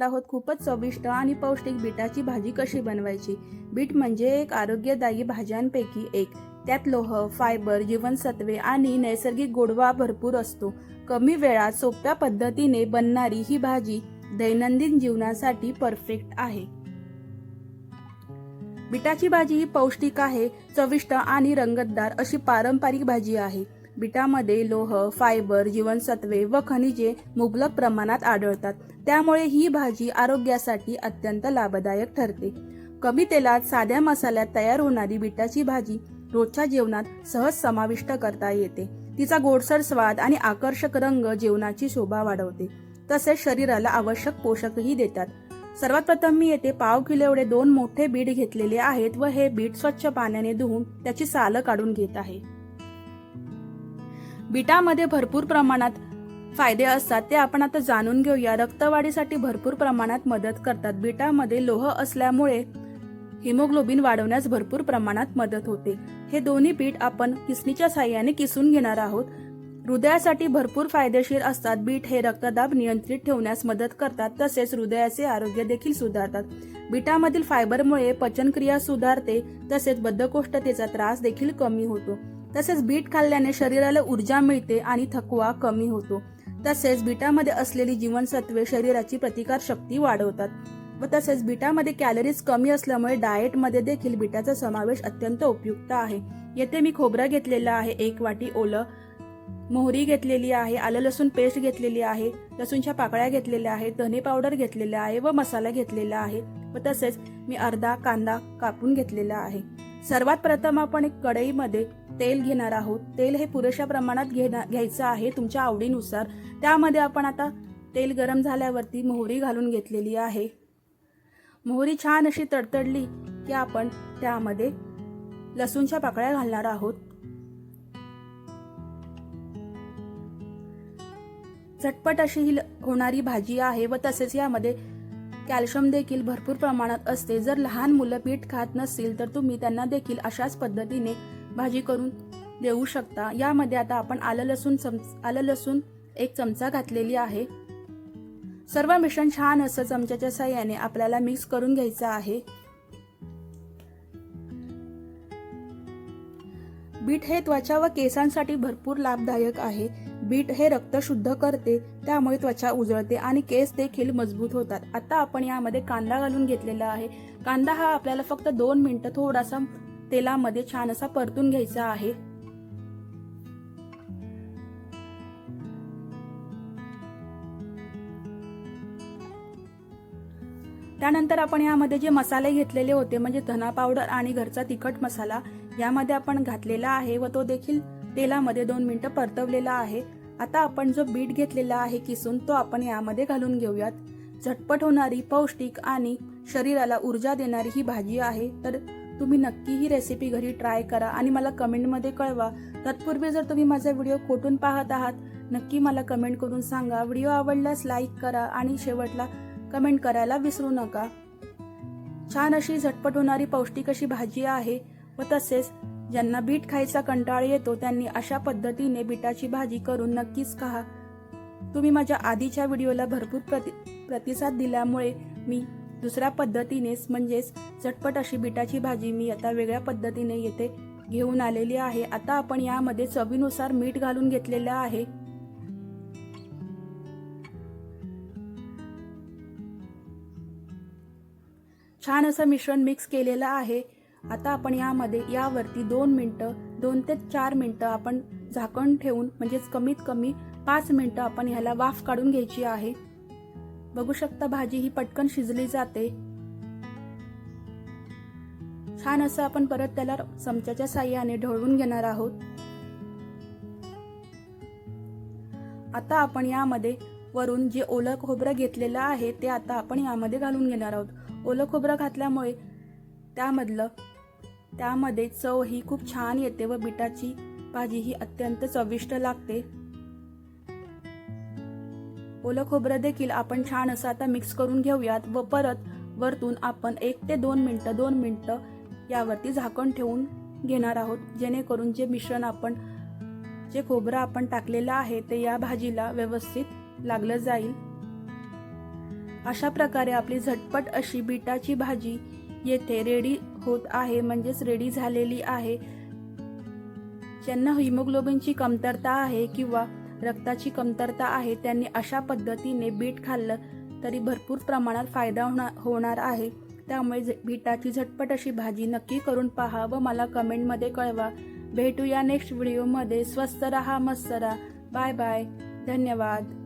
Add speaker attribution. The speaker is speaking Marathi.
Speaker 1: आहोत. खूपच चविष्ट आणि पौष्टिक बीटाची भाजी कशी बनवायची? बीट म्हणजे एक आरोग्यदायी भाज्यांपैकी एक. त्यात लोह फायबर जीवनसत्वे आणि नैसर्गिक गोडवा भरपूर असतो. कमी वेळात सोप्या पद्धतीने बनणारी ही भाजी दैनंदिन जीवनासाठी परफेक्ट आहे. बिटाची भाजी ही पौष्टिक आहे चविष्ट आणि रंगतदार अशी पारंपरिक भाजी आहे. बिटामध्ये लोह फायबर जीवनसत्वे व खनिजे मुबलक प्रमाणात आढळतात. त्यामुळे ही भाजी आरोग्यासाठी अत्यंत लाभदायक ठरते. कमी तेलात साध्या मसाल्यात तयार होणारी बिटाची भाजी रोजच्या जेवणात सहज समाविष्ट करता येते. तिचा गोडसर स्वाद आणि आकर्षक रंग जेवणाची शोभा वाढवते. तसेच शरीराला आवश्यक पोषकही देतात. सर्वात प्रथम मी येथे पाव किलो एवढे दोन मोठे बीट घेतलेले आहेत व हे बीट स्वच्छ पाण्याने धुवून त्याची सालं काढून घेत आहे. बीटामध्ये भरपूर प्रमाणात फायदे असतात ते आपण आता जाणून घेऊया. रक्तवाढीसाठी भरपूर प्रमाणात मदत करतात. बीटामध्ये लोह असल्यामुळे हिमोग्लोबिन वाढवण्यास भरपूर प्रमाणात मदत होते. हे दोन्ही पीठ आपण किसणीच्या साह्याने किसून घेणार आहोत. हृदयासाठी भरपूर फायदेशीर असतात. बीट हे रक्तदाब नियंत्रित ठेवण्यास मदत करतात तसेच हृदयाचे आरोग्य देखील सुधारतात. बीटामधील फायबरमुळे पचनक्रिया सुधारते तसेच बद्धकोष्ठतेचा त्रास देखील कमी होतो. तसेच बीट खाल्ल्याने शरीराला ऊर्जा मिळते आणि थकवा कमी होतो. तसेच बीटामध्ये असलेली जीवनसत्वे शरीराची प्रतिकार शक्ती वाढवतात. व तसेच बीटामध्ये कॅलरीज कमी असल्यामुळे डाएटमध्ये देखील बीटाचा समावेश अत्यंत उपयुक्त आहे. येथे मी खोबरा घेतलेला आहे एक वाटी ओलं मोहरी घेतलेली आहे आलं लसूण पेस्ट घेतलेली आहे लसूणच्या पाकळ्या घेतलेल्या आहेत धने पावडर घेतलेला आहे व मसाला घेतलेला आहे. व तसेच मी अर्धा कांदा कापून घेतलेला आहे. सर्वात प्रथम आपण एक कढईमध्ये तेल घेणार आहोत. तेल हे पुरेशा प्रमाणात घेणार घ्यायचं आहे तुमच्या आवडीनुसार. त्यामध्ये आपण आता तेल गरम झाल्यावरती मोहरी घालून घेतलेली आहे. मोहरी छान अशी तडतडली की आपण त्यामध्ये लसूणच्या पाकळ्या घालणार आहोत. झटपट अशी ही ल- होणारी भाजी आहे व तसेच यामध्ये कॅल्शियम देखील भरपूर प्रमाणात असते. जर लहान मुलं पीठ खात नसतील तर तुम्ही त्यांना देखील अशाच पद्धतीने भाजी करून देऊ शकता. यामध्ये आता आपण आलं लसूण चम आलं लसूण एक चमचा घातलेली आहे. सर्व मिश्रण छान असं चमच्याच्या साह्याने आपल्याला मिक्स करून घ्यायचं आहे. बीट हे त्वचा व केसांसाठी भरपूर लाभदायक आहे. बीट हे रक्त शुद्ध करते त्यामुळे त्वचा उजळते आणि केस देखील मजबूत होतात. आता आपण यामध्ये कांदा घालून घेतलेला आहे. कांदा हा आपल्याला फक्त दोन मिनिटं थोडासा तेलामध्ये छान असा परतून घ्यायचा आहे. त्यानंतर आपण यामध्ये जे मसाले घेतलेले होते म्हणजे धना पावडर आणि घरचा तिखट मसाला यामध्ये आपण घातलेला आहे व तो देखील तेलामध्ये दोन मिनिटं परतवलेला आहे. आता आपण जो बीट घेतलेला आहे किसून तो आपण यामध्ये घालून घेऊयात. झटपट होणारी पौष्टिक आणि शरीराला ऊर्जा देणारी ही भाजी आहे. तर तुम्ही नक्की ही रेसिपी घरी ट्राय करा आणि मला कमेंटमध्ये कळवा. तत्पूर्वी जर तुम्ही माझा व्हिडिओ कुठून पाहत आहात नक्की मला कमेंट करून सांगा. व्हिडिओ आवडल्यास लाईक करा आणि शेवटला कमेंट करायला विसरू नका. छान अशी झटपट होणारी पौष्टिक अशी भाजी आहे व तसेच ज्यांना बीट खायचा कंटाळ येतो त्यांनी अशा पद्धतीने बीटाची भाजी करून नक्कीच खा. तुम्ही माझ्या आधीच्या व्हिडिओला भरपूर प्रति प्रतिसाद दिल्यामुळे मी दुसऱ्या पद्धतीनेच म्हणजेच चटपट अशी बीटाची भाजी मी आता वेगळ्या पद्धतीने येथे घेऊन आलेली आहे. आता आपण यामध्ये चवीनुसार मीठ घालून घेतलेलं आहे. छान असं मिश्रण मिक्स केलेलं आहे. आता आपण यामध्ये यावरती दोन मिनटं दोन ते चार मिनटं आपण झाकण ठेवून म्हणजेच कमीत कमी पाच मिनटं आपण ह्याला वाफ काढून घ्यायची आहे. बघू शकता भाजी ही पटकन शिजली जाते. छान असं आपण परत त्याला चमच्याच्या साह्याने ढवळून घेणार आहोत. आता आपण यामध्ये वरून जे ओलं खोबरं घेतलेलं आहे ते आता आपण यामध्ये घालून घेणार आहोत. ओलं खोबरं घातल्यामुळे त्यामधलं त्यामध्ये चव ही खूप छान येते व बिटाची भाजी ही अत्यंत चविष्ट लागते. ओलं खोबरं देखील आपण छान असं आता मिक्स करून घेऊयात व परत वरतून आपण एक ते दोन मिनटं दोन मिनटं यावरती झाकण ठेवून घेणार आहोत. जेणेकरून जे मिश्रण आपण जे खोबरं आपण टाकलेलं आहे ते या भाजीला व्यवस्थित लागलं जाईल. अशा प्रकारे आपली झटपट अशी बिटाची भाजी येथे रेडी होत आहे म्हणजेच रेडी झालेली आहे. ज्यांना हिमोग्लोबिनची कमतरता आहे किंवा रक्ताची कमतरता आहे त्यांनी अशा पद्धतीने बीट खाल्लं तरी भरपूर प्रमाणात फायदा होणार होणार आहे. त्यामुळे बीटाची झटपट अशी भाजी नक्की करून पहा व मला कमेंटमध्ये कळवा. भेटूया नेक्स्ट व्हिडिओमध्ये स्वस्त रहा मस्त रहा. बाय बाय धन्यवाद.